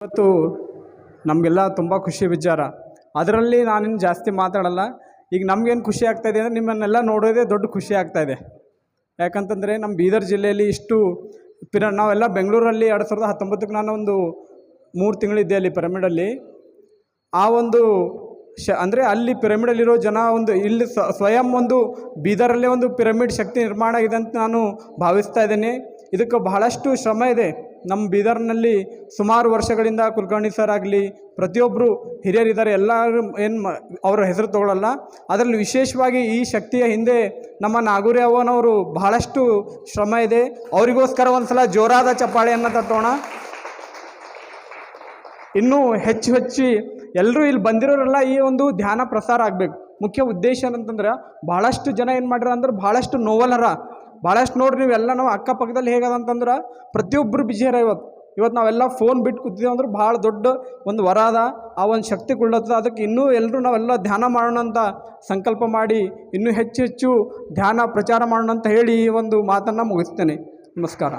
ಇವತ್ತು ನಮಗೆಲ್ಲ ತುಂಬ ಖುಷಿ ವಿಚಾರ. ಅದರಲ್ಲಿ ನಾನೇನು ಜಾಸ್ತಿ ಮಾತಾಡಲ್ಲ. ಈಗ ನಮಗೇನು ಖುಷಿ ಆಗ್ತಾಯಿದೆ ಅಂದರೆ ನಿಮ್ಮನ್ನೆಲ್ಲ ನೋಡೋದೇ ದೊಡ್ಡ ಖುಷಿ ಆಗ್ತಾಯಿದೆ ಯಾಕಂತಂದರೆ ನಮ್ಮ ಬೀದರ್ ಜಿಲ್ಲೆಯಲ್ಲಿ ಇಷ್ಟು ಪಿರ, ನಾವೆಲ್ಲ ಬೆಂಗಳೂರಲ್ಲಿ ಎರಡು ಸಾವಿರದ ಹತ್ತೊಂಬತ್ತಕ್ಕೆ ನಾನು ಒಂದು ಮೂರು ತಿಂಗಳಿದ್ದೆ ಅಲ್ಲಿ ಪಿರಮಿಡಲ್ಲಿ. ಆ ಒಂದು ಶ, ಅಂದರೆ ಅಲ್ಲಿ ಪಿರಮಿಡಲ್ಲಿರೋ ಜನ ಒಂದು ಇಲ್ಲಿ ಸ್ವಯಂ ಒಂದು ಬೀದರಲ್ಲೇ ಒಂದು ಪಿರಮಿಡ್ ಶಕ್ತಿ ನಿರ್ಮಾಣ ಆಗಿದೆ ಅಂತ ನಾನು ಭಾವಿಸ್ತಾ ಇದ್ದೇನೆ. ಇದಕ್ಕೆ ಬಹಳಷ್ಟು ಶ್ರಮ ಇದೆ. ನಮ್ಮ ಬೀದರ್ನಲ್ಲಿ ಸುಮಾರು ವರ್ಷಗಳಿಂದ ಕುಲಕರ್ಣಿ ಸರ್ ಆಗಲಿ ಪ್ರತಿಯೊಬ್ಬರು ಹಿರಿಯರಿದ್ದಾರೆ. ಎಲ್ಲರೂ ಏನು ಅವರ ಹೆಸರು ತಗೊಳ್ಳಲ್ಲ ಅದರಲ್ಲಿ ವಿಶೇಷವಾಗಿ ಈ ಶಕ್ತಿಯ ಹಿಂದೆ ನಮ್ಮ ನಾಗೂರಿ ಅವನವರು ಬಹಳಷ್ಟು ಶ್ರಮ ಇದೆ. ಅವರಿಗೋಸ್ಕರ ಒಂದು ಸಲ ಜೋರಾದ ಚಪ್ಪಾಳೆಯನ್ನು ತಟ್ಟೋಣ. ಇನ್ನೂ ಹೆಚ್ಚು ಹೆಚ್ಚು ಎಲ್ಲರೂ ಇಲ್ಲಿ ಬಂದಿರೋರೆಲ್ಲ ಈ ಒಂದು ಧ್ಯಾನ ಪ್ರಸಾರ ಆಗಬೇಕು. ಮುಖ್ಯ ಉದ್ದೇಶ ಏನಂತಂದ್ರೆ ಭಾಳಷ್ಟು ಜನ ಏನು ಮಾಡ್ಯಾರ ಅಂದ್ರೆ ಭಾಳಷ್ಟು ನೋವಲರ ಭಾಳಷ್ಟು ನೋಡ್ರಿ ನೀವೆಲ್ಲ ನಾವು ಅಕ್ಕಪಕ್ಕದಲ್ಲಿ ಹೇಗದ ಅಂತಂದ್ರೆ ಪ್ರತಿಯೊಬ್ಬರು ಬಿಜಿ ಅರ ಇವತ್ತು ಇವತ್ತು ನಾವೆಲ್ಲ ಫೋನ್ ಬಿಟ್ಟು ಕೂತಿದ್ದೇವೆ ಅಂದ್ರೆ ಭಾಳ ದೊಡ್ಡ ಒಂದು ವರ ಅದ. ಆ ಒಂದು ಶಕ್ತಿ ಕೊಡ್ಲತ್ತದ ಅದಕ್ಕೆ ಇನ್ನೂ ಎಲ್ಲರೂ ನಾವೆಲ್ಲ ಧ್ಯಾನ ಮಾಡೋಣ ಅಂತ ಸಂಕಲ್ಪ ಮಾಡಿ ಇನ್ನೂ ಹೆಚ್ಚು ಹೆಚ್ಚು ಧ್ಯಾನ ಪ್ರಚಾರ ಮಾಡೋಣ ಅಂತ ಹೇಳಿ ಈ ಒಂದು ಮಾತನ್ನು ಮುಗಿಸ್ತೇನೆ. ನಮಸ್ಕಾರ.